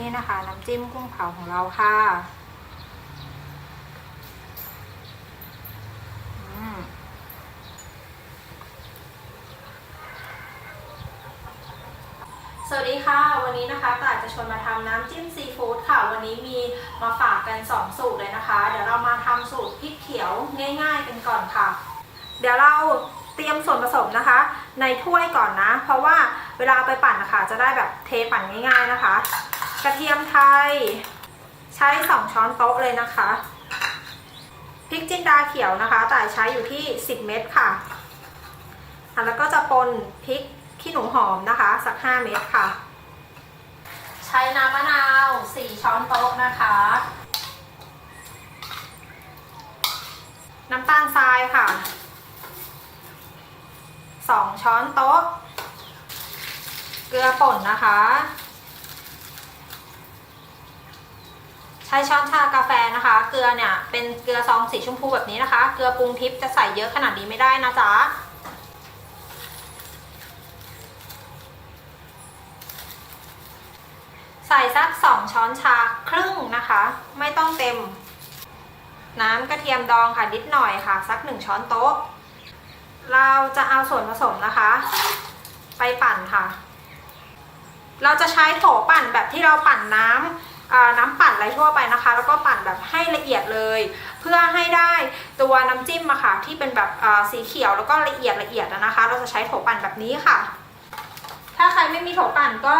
นี่นะคะน้ำจิ้มกุ้งเผาของเราค่ะอืมสวัสดีค่ะ วันนี้นะคะตาจะชวนมาทำน้ำจิ้มซีฟู้ดค่ะ วันนี้มีมาฝากกัน 2 สูตรเลยนะคะ เดี๋ยวเรามาทำสูตรพริกเขียวง่าย ๆ กันก่อนค่ะ เดี๋ยวเราเตรียมส่วนผสมนะคะ ในถ้วยก่อนนะ เพราะว่าเวลาไปปั่นนะคะจะได้แบบเทปั่นง่าย ๆนะคะ กระเทียมไทย ใช้ 2 ช้อนโต๊ะเลยนะคะพริกจินดาเขียวนะคะ แต่ใช้อยู่ที่ 10 เม็ดค่ะอะแล้วก็จะปนพริกขี้หนูหอมนะคะ สัก 5 เม็ดค่ะ ใช้น้ำมะนาว 4 ช้อนโต๊ะนะคะ น้ำตาลทรายค่ะ 2 ช้อนโต๊ะ เกลือป่นนะคะ ช้ช้อนชากาแฟนะคะ เกลือเนี่ยเป็นเกลือซองสีชมพูแบบนี้นะคะ เกลือปรุงทิพย์จะใส่เยอะขนาดนี้ไม่ได้นะจ๊ะใส่สักสองช้อนชาครึ่งนะคะ ไม่ต้องเต็ม น้ำกระเทียมดองค่ะนิดหน่อยค่ะ สักหนึ่งช้อนโต๊ะ เราจะเอาส่วนผสมนะคะ ไปปั่นค่ะ เราจะใช้โถปั่นแบบที่เราปั่นน้ำ น้ำปั่นอะไรทั่วไปนะคะ แล้วก็ปั่นแบบให้ละเอียดเลย เพื่อให้ได้ตัวน้ำจิ้มอะค่ะที่เป็นแบบสีเขียวแล้วก็ละเอียดละเอียดนะคะ เราจะใช้โถปั่นแบบนี้ค่ะ ถ้าใครไม่มีโถปั่นก็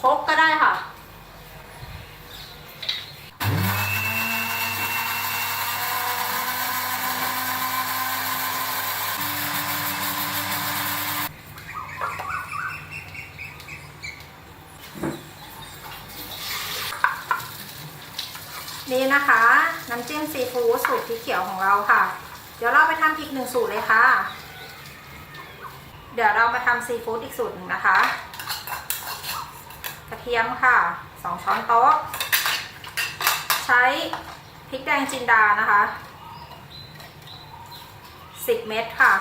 คกก็ได้ค่ะ นี่นะคะ น้ำจิ้มซีฟู้ดสูตรพริกเขียวของเราค่ะ เดี๋ยวเราไปทำอีกหนึ่งสูตรเลยค่ะ เดี๋ยวเรามาทำซีฟู้ดอีกสูตรหนึ่งนะคะ กระเทียมค่ะสองช้อนโต๊ะ ใช้พริกแดงจินดานะคะสิบเม็ดค่ะ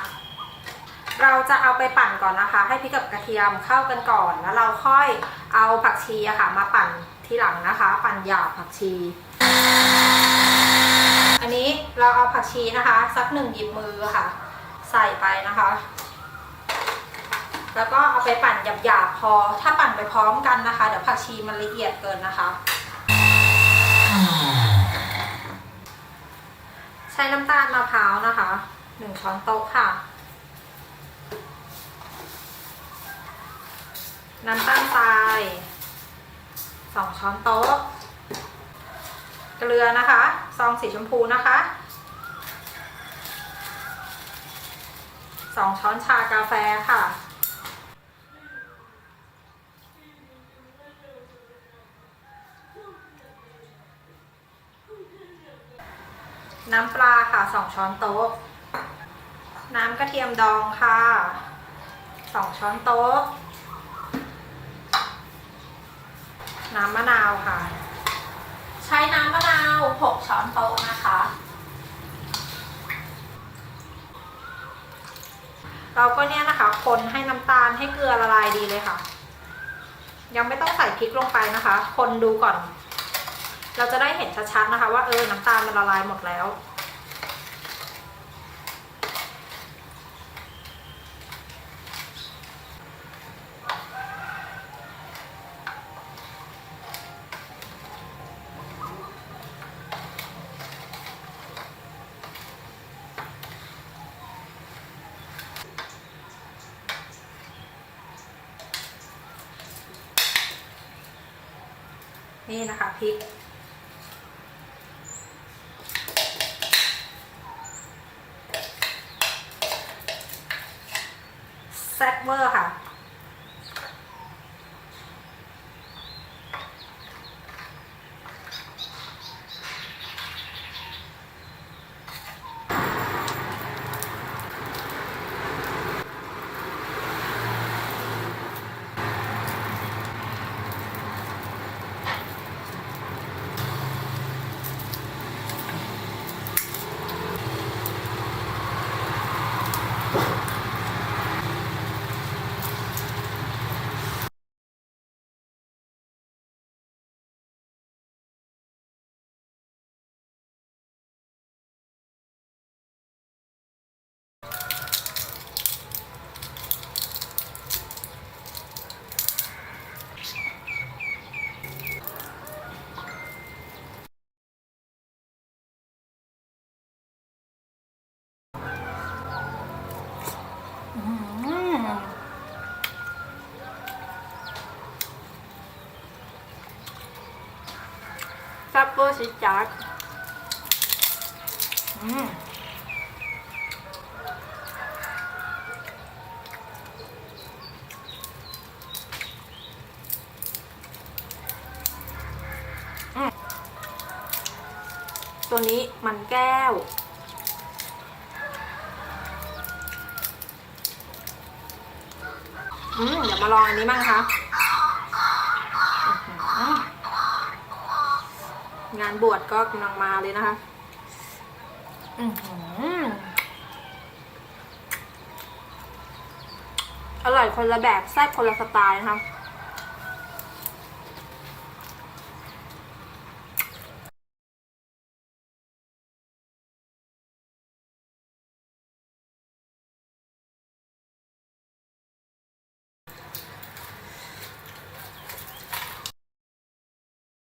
เราจะเอาไปปั่นก่อนนะคะ ให้พริกกับกระเทียมเข้ากันก่อน แล้วเราค่อยเอาผักชีอะค่ะ มาปั่นทีหลังนะคะ ปั่นหยาบผักชี อันนี้เราเอาผักชีนะคะ สักหนึ่งหยิบมือค่ะ ใส่ไปนะคะ แล้วก็เอาไปปั่นหยาบๆพอ ถ้าปั่นไปพร้อมกันนะคะเดี๋ยวผักชีมันละเอียดเกินนะคะใช้น้ำตาลมะพร้าวนะคะหนึ่งช้อนโต๊ะค่ะ น้ำตาลทรายสองช้อนโต๊ะ เกลือนะคะ ซองสีชมพูนะคะสองช้อนชากาแฟค่ะ น้ำปลาค่ะสองช้อนโต๊ะ น้ำกระเทียมดองค่ะสองช้อนโต๊ะ น้ำมะนาวค่ะ ใช้น้ำมะนาว 6 ช้อนโต๊ะนะคะ เราก็เนี่ยนะคะ คนให้น้ำตาลให้เกลือละลายดีเลยค่ะ ยังไม่ต้องใส่พริกลงไปนะคะ คนดูก่อน เราจะได้เห็นชัดๆนะคะ ว่าเออน้ำตาลมันละลายหมดแล้ว นี่นะคะพริก แซ่บเวอร์ค่ะ ซับเปอร์ชิจักอืมตัวนี้มันแก้ว อืมเดี๋ยวมาลองอันนี้บ้างนะคะงานบวชก็กำลังมาเลยนะคะ อืออร่อยคนละแบบแซ่บคนละสไตล์นะคะ